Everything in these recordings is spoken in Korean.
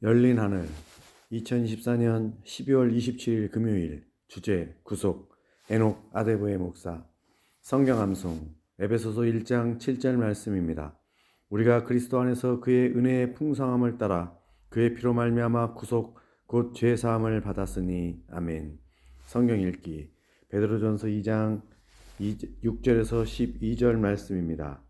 열린 하늘 2024년 12월 27일 금요일 주제 구속 에녹 아데보의 목사 성경 암송 에베소서 1장 7절 말씀입니다. 우리가 그리스도 안에서 그의 은혜의 풍성함을 따라 그의 피로 말미암아 구속 곧 죄 사함을 받았으니 아멘. 성경 읽기 베드로전서 2장 6절에서 12절 말씀입니다.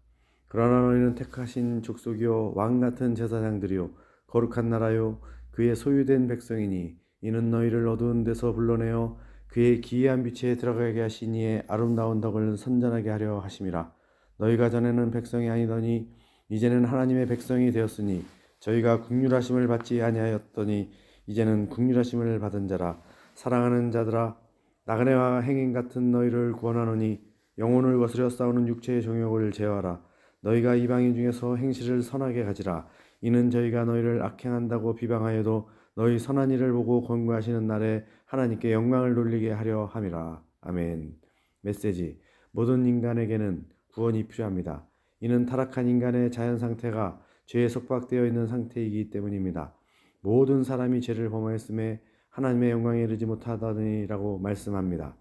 그러나 너희는 택하신 족속이요 왕 같은 제사장들이요 거룩한 나라요 그의 소유된 백성이니 이는 너희를 어두운 데서 불러내어 그의 기이한 빛에 들어가게 하시니에 아름다운 덕을 선전하게 하려 하심이라. 너희가 전에는 백성이 아니더니 이제는 하나님의 백성이 되었으니 저희가 국률하심을 받지 아니하였더니 이제는 국률하심을 받은 자라. 사랑하는 자들아 나그네와 행인 같은 너희를 구원하노니 영혼을 거스려 싸우는 육체의 종욕을 제어하라. 너희가 이방인 중에서 행실을 선하게 가지라 이는 저희가 너희를 악행한다고 비방하여도 너희 선한 일을 보고 권고하시는 날에 하나님께 영광을 돌리게 하려 함이라. 아멘. 메시지. 모든 인간에게는 구원이 필요합니다. 이는 타락한 인간의 자연 상태가 죄에 속박되어 있는 상태이기 때문입니다. 모든 사람이 죄를 범하였음에 하나님의 영광에 이르지 못하다니라고 말씀합니다.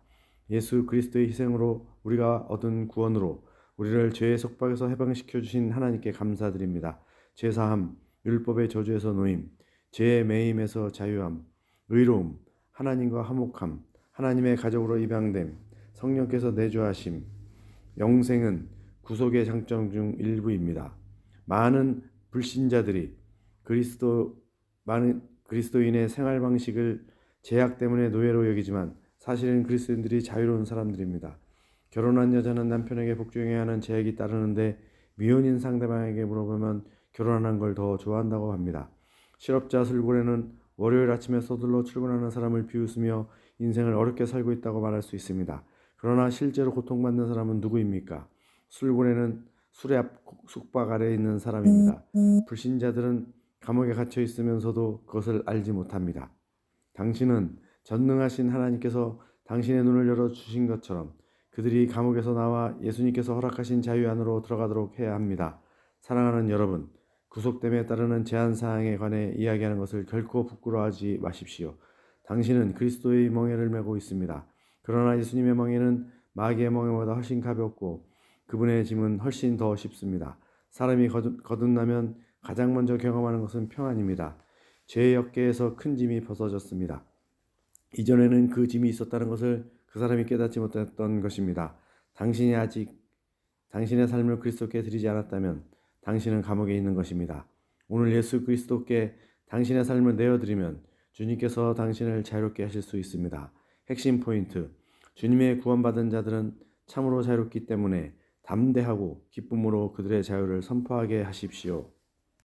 예수 그리스도의 희생으로 우리가 얻은 구원으로 우리를 죄의 속박에서 해방시켜 주신 하나님께 감사드립니다. 죄사함, 율법의 저주에서 노임, 죄의 매임에서 자유함, 의로움, 하나님과 화목함, 하나님의 가족으로 입양됨, 성령께서 내주하심, 영생은 구속의 장점 중 일부입니다. 많은 불신자들이 그리스도 많은 그리스도인의 생활 방식을 제약 때문에 노예로 여기지만 사실은 그리스도인들이 자유로운 사람들입니다. 결혼한 여자는 남편에게 복종해야 하는 제약이 따르는데 미혼인 상대방에게 물어보면 결혼한 걸더 좋아한다고 합니다. 실업자 술고래는 월요일 아침에 서둘러 출근하는 사람을 비웃으며 인생을 어렵게 살고 있다고 말할 수 있습니다. 그러나 실제로 고통받는 사람은 누구입니까? 술고래는 술의 앞 속박 아래에 있는 사람입니다. 불신자들은 감옥에 갇혀 있으면서도 그것을 알지 못합니다. 당신은 전능하신 하나님께서 당신의 눈을 열어 주신 것처럼 그들이 감옥에서 나와 예수님께서 허락하신 자유 안으로 들어가도록 해야 합니다. 사랑하는 여러분, 구속됨에 따르는 제한 사항에 관해 이야기하는 것을 결코 부끄러워하지 마십시오. 당신은 그리스도의 멍에를 메고 있습니다. 그러나 예수님의 멍에는 마귀의 멍에보다 훨씬 가볍고 그분의 짐은 훨씬 더 쉽습니다. 사람이 거듭나면 가장 먼저 경험하는 것은 평안입니다. 죄의 어깨에서 큰 짐이 벗어졌습니다. 이전에는 그 짐이 있었다는 것을 그 사람이 깨닫지 못했던 것입니다. 당신이 아직 당신의 삶을 그리스도께 드리지 않았다면 당신은 감옥에 있는 것입니다. 오늘 예수 그리스도께 당신의 삶을 내어드리면 주님께서 당신을 자유롭게 하실 수 있습니다. 핵심 포인트. 주님의 구원받은 자들은 참으로 자유롭기 때문에 담대하고 기쁨으로 그들의 자유를 선포하게 하십시오.